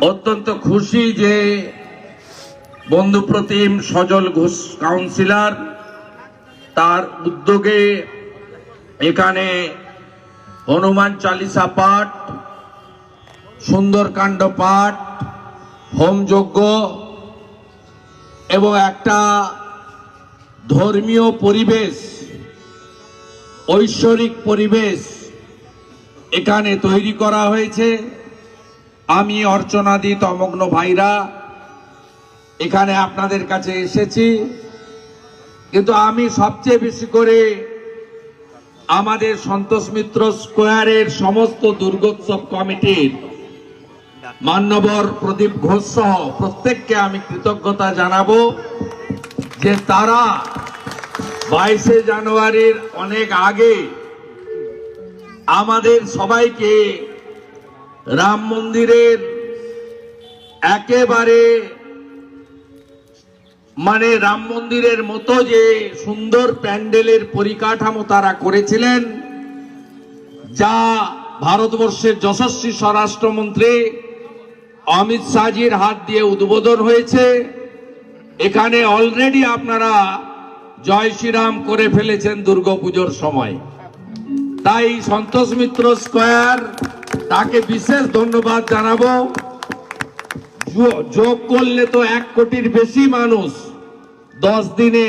অত্যন্ত খুশি যে বন্ধু প্রতিম সজল ঘোষ কাউন্সিলর তার উদ্যোগে এখানে হনুমান চালিসা পাঠ, সুন্দরকাণ্ড পাঠ হোমযজ্ঞ এবং একটা ধর্মীয় পরিবেশ, ঐশ্বরিক পরিবেশ এখানে তৈরি করা হয়েছে। আমি অর্চনাদি তমগ্ন ভাইরা এখানে আপনাদের কাছে এসেছি। কিন্তু আমি সবচেয়ে বেশি করে আমাদের সন্তোষ মিত্র স্কোয়ারের সমস্ত দুর্গোৎসব কমিটির মান্যবর প্রদীপ ঘোষ সহ প্রত্যেককে আমি কৃতজ্ঞতা জানাব যে তারা বাইশে জানুয়ারির অনেক আগে আমাদের সবাইকে রাম মন্দিরের একেবারে মানে রাম মন্দিরের মতো যে সুন্দর প্যান্ডেলের পরিকাঠামো তারা করেছিলেন, যা ভারতবর্ষের যশস্বী স্বরাষ্ট্রমন্ত্রী অমিত শাহজির হাত দিয়ে উদ্বোধন হয়েছে। এখানে অলরেডি আপনারা জয় শ্রীরাম করে ফেলেছেন দুর্গাপুজোর সময়। তাই সন্তোষ মিত্র স্কোয়ার তাকে বিশেষ ধন্যবাদ জানাব। যোগ করলে তো এক কোটির বেশি মানুষ দশ দিনে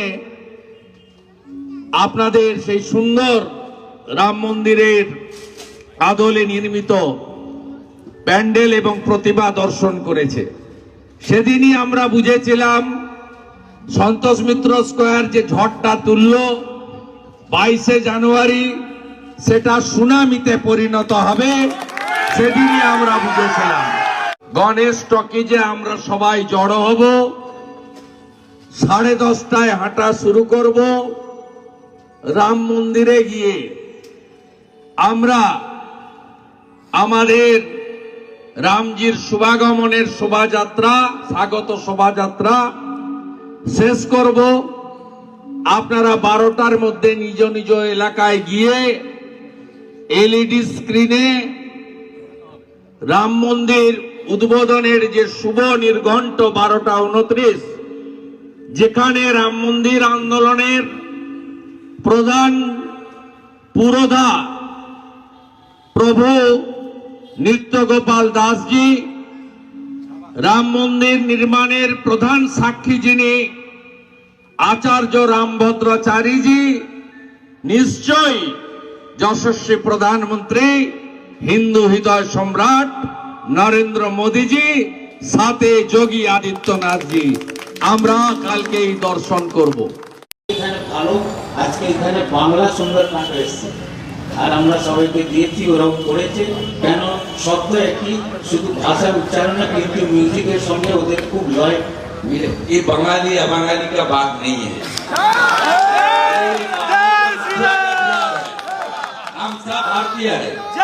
আপনাদের সেই সুন্দর রাম মন্দিরের আদলে নির্মিত প্যান্ডেল এবং প্রতিভা দর্শন করেছে। সেদিনই আমরা বুঝেছিলাম, সন্তোষ মিত্র স্কোয়ার যে ঝড়টা তুলল বাইশে জানুয়ারি, সেটা সুনামিতে পরিণত হবে। সেদিনই আমরা বুঝেছিলাম। গণেশ টকিজে আমরা সবাই জড়ো হব, সাড়ে দশটায় হাঁটা শুরু করব, রাম মন্দিরে গিয়ে আমরা আমাদের রামজির শুভাগমনের শোভাযাত্রা, স্বাগত শোভাযাত্রা শেষ করব। আপনারা বারোটার মধ্যে নিজ নিজ এলাকায় গিয়ে এলইডি স্ক্রিনে রাম মন্দির উদ্বোধনের যে শুভ নির্ঘণ্ট বারোটা উনত্রিশ, যেখানে রাম মন্দির আন্দোলনের প্রধান পুরোধা প্রভু নিত্যগোপাল দাসজি, রাম মন্দির নির্মাণের প্রধান সাক্ষী যিনি আচার্য রামভদ্রাচারীজি, নিশ্চয়ই যশস্বী প্রধানমন্ত্রী হিন্দু হৃদয় সম্রাট নরেন্দ্র মোদীজি সাথে যোগী আদিত্যনাথজি আমরা কালকে এই দর্শন করব এখানে ভালো আজকে এখানে বাংলা সুন্দরকাণ্ড এসছে আর আমরা সবাইকে দিয়েছি ওরকম করেছে কেন শব্দ একই শুধু ভাষার উচ্চারণ না কিন্তু মিউজিকের সঙ্গে ওদের খুব লয় মিলে ये बंगाली अबंगाली का बात नहीं है हम सब भारतीय है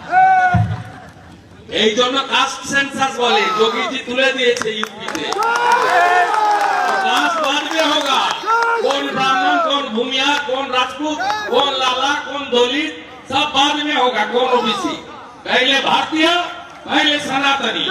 এই জন্য কাস্ট সেন্সাস বলে যোগীজি তুলে দিয়েছে ইউপিতে कास्ट बाद में होगा कौन ब्राह्मण कौन भूमिया कौन राजपूत कौन लाला कौन दलित सब बाद में होगा कौन ओबीसी पहले भारतीय पहले सनातनी